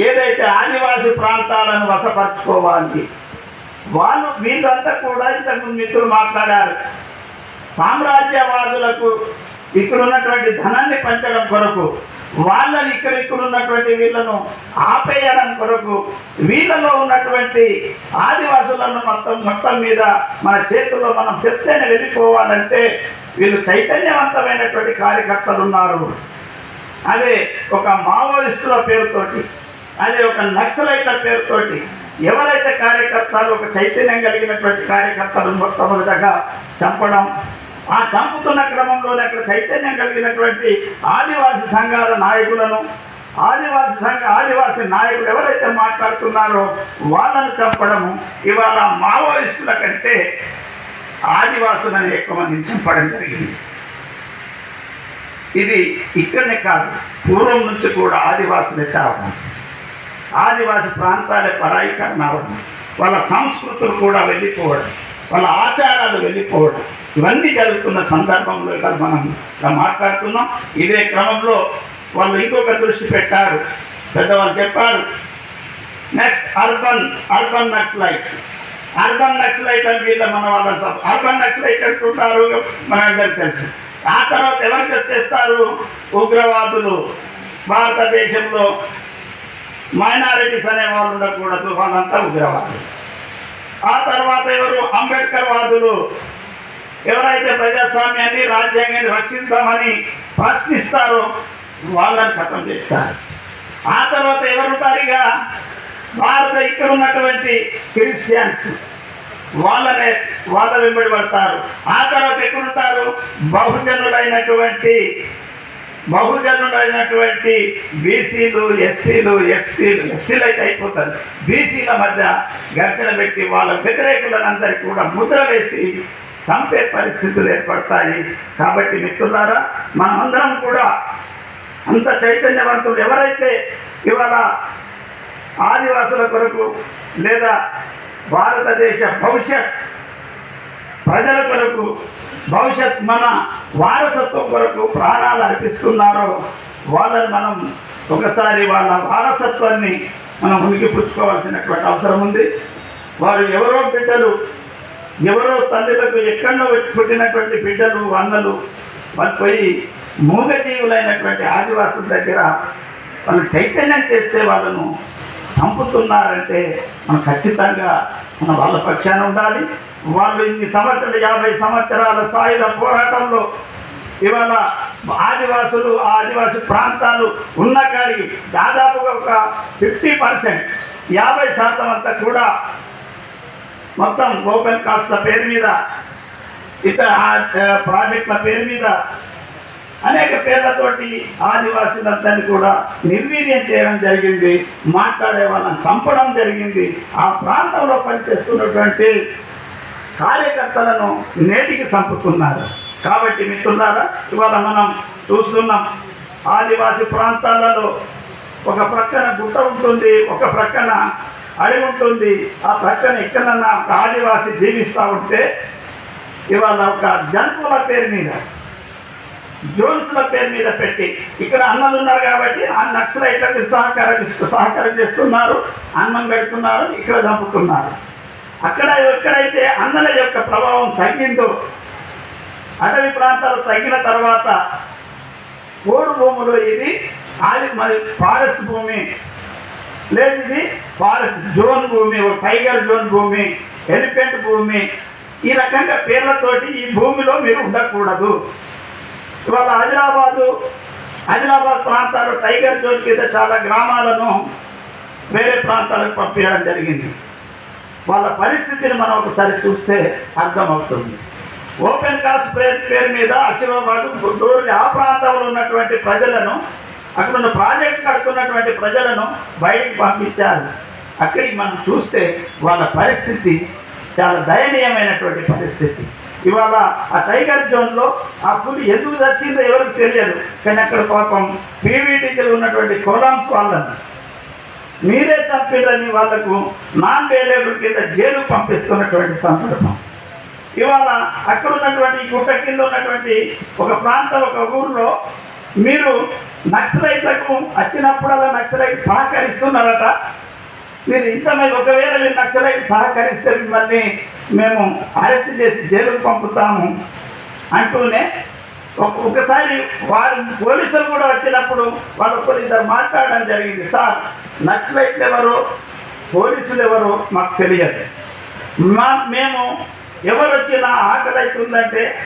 ఏదైతే ఆదివాసి ప్రాంతాలను వశపరచుకోవాలి వాళ్ళు వీళ్ళంతా కూడా ఇంతకుముందు మిత్రులు మాట్లాడారు. సామ్రాజ్యవాదులకు ఇక్కడ ఉన్నటువంటి ధనాన్ని పంచడం కొరకు వాళ్ళని ఇక్కడ ఇక్కడ ఉన్నటువంటి వీళ్ళను ఆపేయడం కొరకు వీళ్ళలో ఉన్నటువంటి ఆదివాసులను మొత్తం మొత్తం మీద మన చేతుల్లో మనం చెప్తేనే వెళ్ళిపోవాలంటే వీళ్ళు చైతన్యవంతమైనటువంటి కార్యకర్తలు ఉన్నారు అదే ఒక మావోయిస్టుల పేరుతోటి అది ఒక నక్సలైత పేరుతోటి ఎవరైతే కార్యకర్తలు ఒక చైతన్యం కలిగినటువంటి కార్యకర్తలు మొట్టమొదటగా చంపడం ఆ చంపుతున్న క్రమంలోనే అక్కడ చైతన్యం కలిగినటువంటి ఆదివాసి సంఘాల నాయకులను ఆదివాసి సంఘ ఆదివాసి నాయకులు ఎవరైతే మాట్లాడుతున్నారో వాళ్ళను చంపడము ఇవాళ మావోయిస్టుల కంటే ఆదివాసులను ఎక్కువ మంది చంపడం జరిగింది. ఇది ఇక్కడనే కాదు పూర్వం నుంచి కూడా ఆదివాసులే చావడం. ఆదివాసి ప్రాంతాలే పరాయీకరణ అవ్వడం వాళ్ళ సంస్కృతులు కూడా వెళ్ళిపోవడం వాళ్ళ ఆచారాలు వెళ్ళిపోవడం. ఇవన్నీ జరుగుతున్న సందర్భంలో ఇక్కడ మనం ఇలా మాట్లాడుతున్నాం. ఇదే క్రమంలో వాళ్ళు ఇంకొక దృష్టి పెట్టారు. పెద్దవాళ్ళు చెప్పారు next urban urban naxalite urban naxalite అని వీళ్ళ మన వాళ్ళ అర్బన్ నక్సలైట్ అంటుంటారు మనందరికి తెలుసు. ఆ తర్వాత ఎవరికి వచ్చేస్తారు ఉగ్రవాదులు. భారతదేశంలో మైనారిటీస్ అనే వాళ్ళు ఉండకూడదు వాళ్ళంతా ఉగ్రవాదులు. ఆ తర్వాత ఎవరు? అంబేద్కర్ వాదులు. ఎవరైతే ప్రజాస్వామ్యాన్ని రాజ్యాంగాన్ని రక్షిస్తామని ప్రశ్నిస్తారో వాళ్ళని ఖతం చేస్తారు. ఆ తర్వాత ఎవరుంటారు ఇక భారత ఇక్కడ ఉన్నటువంటి క్రిస్టియన్స్. వాళ్ళనే వాళ్ళ వెంబడి పడతారు. ఆ తర్వాత ఎక్కడుంటారు? బహుజనులైనటువంటి బహుజనులైనటువంటి బీసీలు ఎస్సీలు ఎస్టీలు ఎస్టీలు అయితే అయిపోతారు. బీసీల మధ్య ఘర్షణ పెట్టి వాళ్ళ వ్యతిరేకులందరికీ కూడా ముద్ర వేసి చంపే పరిస్థితులు ఏర్పడతాయి. కాబట్టి మిత్రులారా మనమందరం కూడా అంత చైతన్యవంతులు ఎవరైతే ఇవాళ ఆదివాసుల కొరకు లేదా భారతదేశ భవిష్యత్ ప్రజల కొరకు భవిష్యత్ మన వారసత్వం కొరకు ప్రాణాలు అర్పిస్తున్నారో వాళ్ళని మనం ఒకసారి వాళ్ళ వారసత్వాన్ని మనం ఉనికి పుచ్చుకోవాల్సినటువంటి అవసరం ఉంది. వారు ఎవరో బిడ్డలు ఎవరో తల్లులకు ఎక్కడో పుట్టినటువంటి బిడ్డలు వందలు వాళ్ళు పోయి మూగజీవులైనటువంటి ఆదివాసుల దగ్గర వాళ్ళు చైతన్యం చేస్తే వాళ్ళను చంపుతున్నారంటే మనం ఖచ్చితంగా మన వాళ్ళ పక్షాన ఉండాలి. వాళ్ళు ఇన్ని సంవత్సరాలు యాభై సంవత్సరాల సాయుధ పోరాటంలో ఇవాళ ఆదివాసులు ఆదివాసి ప్రాంతాలు ఉన్న కాడికి దాదాపుగా ఒక ఫిఫ్టీ పర్సెంట్ యాభై శాతం అంతా కూడా మొత్తం ఓపెన్ కాస్ట్ల పేరు మీద ఇతర ఆ, ప్రాజెక్టుల పేరు మీద అనేక పేర్లతోటి ఆదివాసులందరినీ కూడా నిర్వీర్యం చేయడం జరిగింది మాట్లాడే వాళ్ళని చంపడం జరిగింది. ఆ ప్రాంతంలో పనిచేస్తున్నటువంటి కార్యకర్తలను నేటికి చంపుతున్నారు. కాబట్టి మిత్రులారా ఇవాళ మనం చూస్తున్నాం ఆదివాసి ప్రాంతాలలో ఒక ప్రక్కన గుట్ట ఉంటుంది ఒక ప్రక్కన అడవి ఉంటుంది. ఆ ప్రక్కన ఎక్కడన్నా ఒక ఆదివాసి జీవిస్తూ ఉంటే ఇవాళ ఒక జంతువుల పేరు మీద జోన్స్ల పేరు మీద పెట్టి ఇక్కడ అన్నలు ఉన్నారు కాబట్టి ఆ నక్సలైట్లకు సహకారం ఇస్తూ సహకారం చేస్తున్నారు అన్నం పెడుతున్నారు ఇక్కడ చంపుతున్నారు. అక్కడ ఎక్కడైతే అన్నల యొక్క ప్రభావం తగ్గిందో అటవీ ప్రాంతాలు తగ్గిన తర్వాత ఓడు భూములు ఇది ఆది మరి ఫారెస్ట్ భూమి లేదు ఇది ఫారెస్ట్ జోన్ భూమి ఒక టైగర్ జోన్ భూమి ఎలిఫెంట్ భూమి ఈ రకంగా పేర్లతోటి ఈ భూమిలో మీరు ఉండకూడదు. ఇవాళ ఆదిలాబాదు ఆదిలాబాద్ ప్రాంతాలు టైగర్ జోన్ కింద చాలా గ్రామాలను వేరే ప్రాంతాలకు పంపించడం జరిగింది. వాళ్ళ పరిస్థితిని మనం ఒకసారి చూస్తే అర్థమవుతుంది. ఓపెన్ కాస్ట్ పేరు పేరు మీద ఆశీర్వాబాద్ గుంటూరుని ఆ ప్రాంతంలో ఉన్నటువంటి ప్రజలను అక్కడ ఉన్న ప్రాజెక్ట్ కడుతున్నటువంటి ప్రజలను బయటికి పంపించారు. అక్కడికి మనం చూస్తే వాళ్ళ పరిస్థితి చాలా దయనీయమైనటువంటి పరిస్థితి. ఇవాళ ఆ టైగర్ జోన్లో ఆ పులి ఎందుకు చచ్చిందో ఎవరికి తెలియదు. కానీ అక్కడ పాపం పీవీటీకి ఉన్నటువంటి కోలాంస్ వాళ్ళని. మీరే చంపిరని వాళ్ళకు నాన్ వేలేబుల్ కింద జైలు పంపిస్తున్నటువంటి సందర్భం. ఇవాళ అక్కడ ఉన్నటువంటి గుట్ట కింద ఉన్నటువంటి ఒక ప్రాంతం ఒక ఊర్లో మీరు నక్సలైట్లకు వచ్చినప్పుడల్లా నక్సలైట్ సహకరిస్తున్నారట. మీరు ఇంతమంది ఒకవేళ మీరు నక్సలైట్ సహకరిస్తే మిమ్మల్ని మేము అరెస్ట్ చేసి జైలుకు పంపుతాము అంటూనే ఒక- ఒకసారి వారు పోలీసులు కూడా వచ్చినప్పుడు వాళ్ళు కొద్దిద్దరు మాట్లాడడం జరిగింది. సార్ నక్సలైట్లు ఎవరు పోలీసులు ఎవరు మాకు తెలియదు. మా మేము ఎవరు వచ్చినా ఆకలి అవుతుందంటే